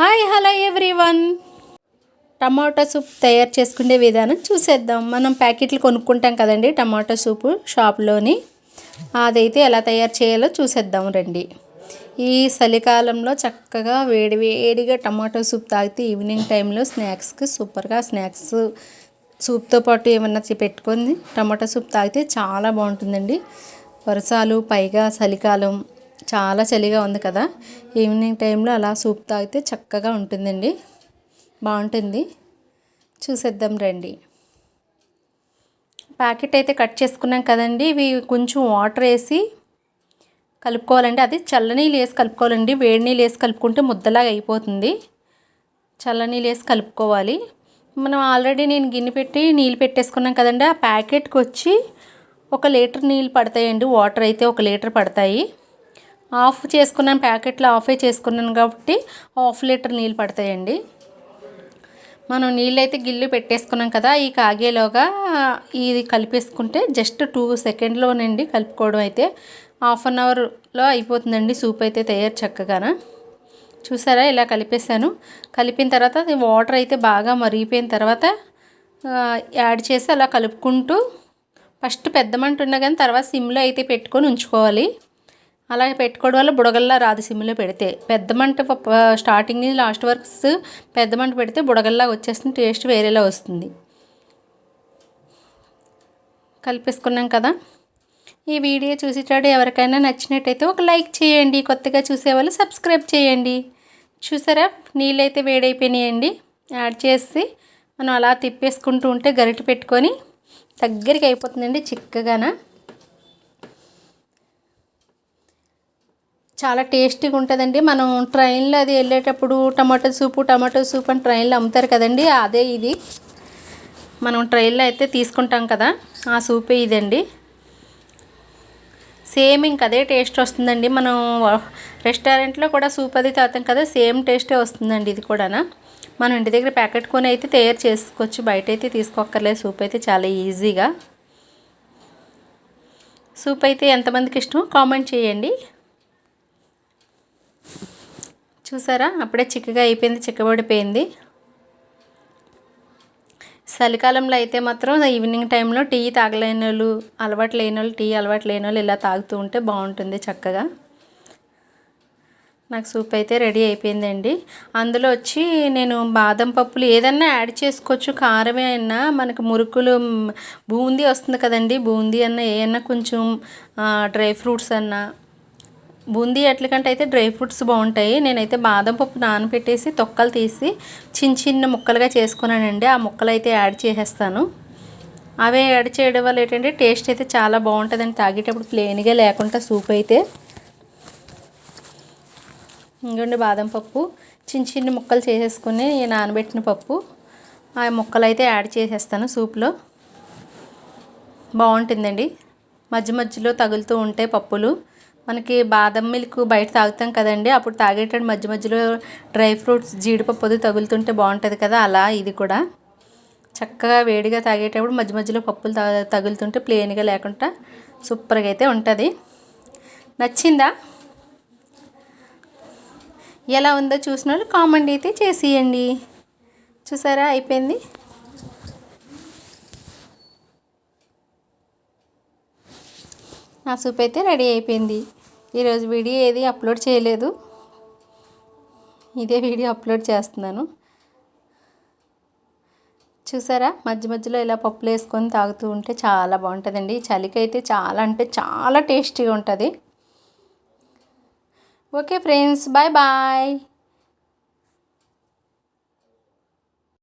Hi hello everyone. Tomato soup తయారు చేసుకునే విధానం చూసేద్దాం. మనం ప్యాకెట్లు కొనుక్కుంటాం కదండి టమాటో సూపు షాప్లోని. అదైతే ఎలా తయారు చేయాలో చూసేద్దాం రండి. ఈ చలికాలంలో చక్కగా వేడి వేడిగా టమాటో సూప్ తాగితే ఈవినింగ్ టైంలో స్నాక్స్కి సూపర్గా స్నాక్స్ సూప్తో పాటు ఏమన్నా పెట్టుకొని టమాటో సూప్ తాగితే చాలా బాగుంటుందండి. వర్షాలు పైగా చలికాలం చాలా చలిగా ఉంది కదా. ఈవినింగ్ టైంలో అలా సూప్ తాగితే చక్కగా ఉంటుందండి. బాగుంటుంది. చూసేద్దాం రండి. ప్యాకెట్ అయితే కట్ చేసుకున్నాం కదండి. ఇవి కొంచెం వాటర్ వేసి కలుపుకోవాలండి. అది చల్లనీళ్ళు వేసి కలుపుకోవాలండి. వేడి నీళ్ళు వేసి కలుపుకుంటే ముద్దలాగా అయిపోతుంది. చల్లనీళ్ళు వేసి కలుపుకోవాలి. మనం ఆల్రెడీ నేను గిన్నె పెట్టి నీళ్ళు పెట్టేసుకున్నాం కదండి. ఆ ప్యాకెట్కి వచ్చి ఒక లీటర్ నీళ్ళు పడతాయండి. వాటర్ అయితే ఒక లీటర్ పడతాయి. ఆఫ్ చేసుకున్నాను ప్యాకెట్లో ఆఫే చేసుకున్నాను కాబట్టి హాఫ్ లీటర్ నీళ్ళు పడతాయండి. మనం నీళ్ళైతే గిల్లు పెట్టేసుకున్నాం కదా ఈ కాగేలోగా ఇది కలిపేసుకుంటే జస్ట్ టూ సెకండ్లోనండి కలుపుకోవడం అయితే. హాఫ్ అన్ అవర్లో అయిపోతుందండి సూప్ అయితే తయారు చక్కగాన. చూసారా ఇలా కలిపేసాను కలిపిన తర్వాత అది వాటర్ అయితే బాగా మరిగిపోయిన తర్వాత యాడ్ చేసి అలా కలుపుకుంటూ ఫస్ట్ పెద్ద మంట ఉన్నా కానీ తర్వాత సిమ్లో అయితే పెట్టుకొని ఉంచుకోవాలి. అలా పెట్టుకోవడం వల్ల బుడగల్లా రాదు సిమ్లో పెడితే. పెద్ద మంట స్టార్టింగ్ నుంచి లాస్ట్ వర్క్స్ పెద్ద మంట పెడితే బుడగల్లా వచ్చేస్తుంది టేస్ట్ వేరేలా వస్తుంది. కలిపేసుకున్నాం కదా? ఈ వీడియో చూసేటాడు ఎవరికైనా నచ్చినట్టయితే ఒక లైక్ చేయండి. కొత్తగా చూసేవాళ్ళు సబ్స్క్రైబ్ చేయండి. చూసారా? నీళ్ళైతే వేడైపోయినాయండి. యాడ్ చేసి మనం అలా తిప్పేసుకుంటూ ఉంటే గరిటె పెట్టుకొని దగ్గరికి అయిపోతుందండి చిక్కగాన. చాలా టేస్టీగా ఉంటుందండి. మనం ట్రైన్లో అది వెళ్ళేటప్పుడు టమాటో సూపు టమాటో సూప్ అని ట్రైన్లో అమ్ముతారు కదండి. అదే ఇది. మనం ట్రైన్లో అయితే తీసుకుంటాం కదా. ఆ సూపే ఇదండి. సేమ్ ఇంక అదే టేస్ట్ వస్తుందండి. మనం రెస్టారెంట్లో కూడా సూప్ అది తాగుతాం కదా సేమ్ టేస్టే వస్తుందండి ఇది కూడా మనం ఇంటి దగ్గర ప్యాకెట్ కొని అయితే తయారు చేసుకోవచ్చు. బయట అయితే తీసుకోక్కర్లేదు. సూప్ అయితే చాలా ఈజీగా. సూప్ అయితే ఎంతమందికి ఇష్టం? కామెంట్ చేయండి. చూసారా? అప్పుడే చిక్కగా అయిపోయింది చిక్కబడిపోయింది చలికాలంలో అయితే మాత్రం ఈవినింగ్ టైంలో టీ తాగలేని వాళ్ళు అలవాటు లేని వాళ్ళు టీ అలవాటు లేని వాళ్ళు ఇలా తాగుతూ ఉంటే బాగుంటుంది చక్కగా. నాకు సూప్ అయితే రెడీ అయిపోయిందండి. అందులో వచ్చి నేను బాదం పప్పులు ఏదన్నా యాడ్ చేసుకోవచ్చు. కారమే అయినా మనకు మురుకులు బూందీ వస్తుంది కదండి. బూందీ అన్న ఏమన్నా కొంచెం డ్రై ఫ్రూట్స్ అన్నా బూందీ అట్లకంటే అయితే డ్రై ఫ్రూట్స్ బాగుంటాయి. నేనైతే బాదం పప్పు నానబెట్టేసి తొక్కలు తీసి చిన్న చిన్న ముక్కలుగా చేసుకున్నానండి. ఆ ముక్కలు అయితే యాడ్ చేసేస్తాను. అవే యాడ్ చేయడం వల్ల ఏంటంటే టేస్ట్ అయితే చాలా బాగుంటుందండి. తాగేటప్పుడు ప్లెయిన్గా లేకుండా సూప్ అయితే. ఇంకండి బాదం పప్పు. చిన్న చిన్న ముక్కలు చేసేసుకుని నానబెట్టిన పప్పు. ఆ ముక్కలు అయితే యాడ్ చేసేస్తాను సూప్లో. బాగుంటుందండి. మధ్య మధ్యలో తగులుతూ ఉంటాయి పప్పులు. మనకి బాదం మిల్క్ బయట తాగుతాం కదండి. అప్పుడు తాగేటప్పుడు మధ్య మధ్యలో డ్రై ఫ్రూట్స్ జీడిపప్పు అది తగులుతుంటే బాగుంటుంది కదా అలా ఇది కూడా. చక్కగా వేడిగా తాగేటప్పుడు మధ్య మధ్యలో పప్పులు తగులుతుంటే ప్లెయిన్గా లేకుండా సూపర్గా అయితే ఉంటుంది. నచ్చిందా? ఎలా ఉందో చూసిన వాళ్ళు కామెంట్ అయితే చేసేయండి. చూసారా? అయిపోయింది. నా సూప్ అయితే రెడీ అయిపోయింది. ఈరోజు వీడియో ఏది అప్లోడ్ చేయలేదు. ఇదే వీడియో అప్లోడ్ చేస్తున్నాను. చూసారా? మధ్య మధ్యలో ఇలా పప్పులు వేసుకొని తాగుతూ ఉంటే చాలా బాగుంటుందండి. చలికి అయితే చాలా అంటే చాలా టేస్టీగా ఉంటుంది. Okay friends bye bye.